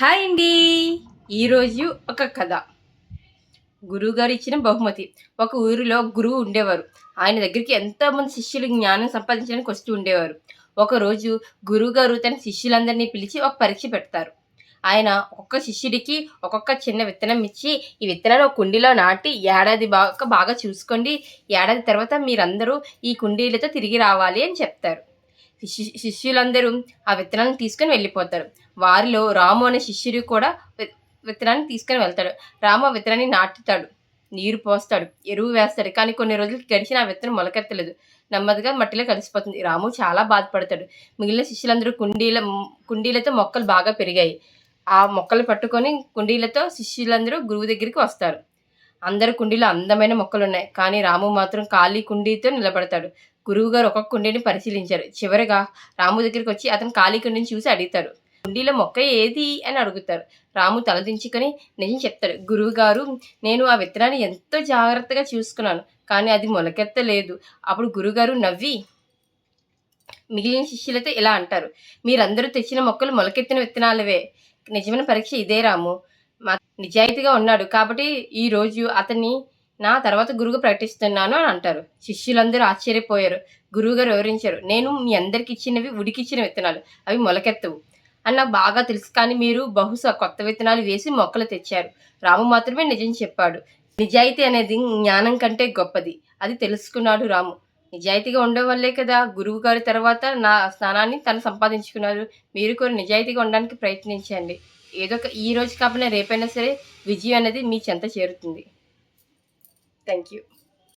Hi అండి. ఈరోజు ఒక కథ. గురువుగారు ఇచ్చిన బహుమతి. ఒక ఊరిలో గురువు ఉండేవారు. ఆయన దగ్గరికి ఎంతోమంది శిష్యులు జ్ఞానం సంపాదించడానికి వస్తూ ఉండేవారు. ఒకరోజు గురువుగారు తన శిష్యులందరినీ పిలిచి ఒక పరీక్ష పెడతారు. ఆయన ఒక్కొక్క శిష్యుడికి ఒక్కొక్క చిన్న విత్తనం ఇచ్చి ఈ విత్తనాలు ఒక కుండీలో నాటి ఏడాది బాగా బాగా చూసుకోండి. ఏడాది తర్వాత మీరందరూ ఈ కుండీలతో తిరిగి రావాలి అని చెప్తారు. శిష్యులందరూ ఆ విత్తనాన్ని తీసుకొని వెళ్ళిపోతారు. వారిలో రాము అనే శిష్యుడు కూడా విత్తనాన్ని తీసుకొని వెళ్తాడు. రాము ఆ విత్తనాన్ని నాటుతాడు. నీరు పోస్తాడు. ఎరువు వేస్తాడు. కానీ కొన్ని రోజులు గడిచిన ఆ విత్తనం మొలకెత్తలేదు. నెమ్మదిగా మట్టిలో కలిసిపోతుంది. రాము చాలా బాధపడతాడు. మిగిలిన శిష్యులందరూ కుండీల కుండీలతో మొక్కలు బాగా పెరిగాయి. ఆ మొక్కలు పట్టుకొని కుండీలతో శిష్యులందరూ గురువు దగ్గరికి వస్తారు. అందరు కుండీలో అందమైన మొక్కలు ఉన్నాయి కానీ రాము మాత్రం ఖాళీ కుండీతో నిలబడతాడు. గురువు గారు ఒక్కొక్క కుండీని పరిశీలించారు. చివరిగా రాము దగ్గరికి వచ్చి అతను ఖాళీ కుండీని చూసి అడుగుతారు కుండీలో మొక్క ఏది? అని అడుగుతారు రాము తలదించుకొని నిజం చెప్తాడు. గురువు గారు నేను ఆ విత్తనాన్ని ఎంతో జాగ్రత్తగా చూసుకున్నాను కానీ అది మొలకెత్తలేదు. అప్పుడు గురుగారు నవ్వి మిగిలిన శిష్యులతో ఇలా అంటారు. మీరందరూ తెచ్చిన మొక్కలు మొలకెత్తిన విత్తనాలవే. నిజమైన పరీక్ష ఇదే రాము. నిజాయితీగా ఉన్నాడు కాబట్టి ఈ రోజు అతన్ని నా తర్వాత గురువు ప్రకటిస్తున్నాను అని అంటారు. శిష్యులందరూ ఆశ్చర్యపోయారు. గురువుగారు వివరించారు. నేను మీ అందరికి ఇచ్చినవి ఉడికిచ్చిన విత్తనాలు. అవి మొలకెత్తవు. అని నాకు బాగా తెలుసు. కానీ మీరు బహుశా కొత్త విత్తనాలు వేసి మొక్కలు తెచ్చారు. రాము మాత్రమే నిజం చెప్పాడు. నిజాయితీ అనేది జ్ఞానం కంటే గొప్పది. అది తెలుసుకున్నాడు రాము. నిజాయితీగా ఉండడం వల్లే కదా గురువు గారి తర్వాత నా స్థానాన్ని తను సంపాదించుకున్నారు. మీరు కూడా నిజాయితీగా ఉండడానికి ప్రయత్నించండి. ఏదో ఒక ఈ రోజు కాకపోయినా రేపైనా సరే విజయం అనేది మీ చెంత చేరుతుంది. Thank you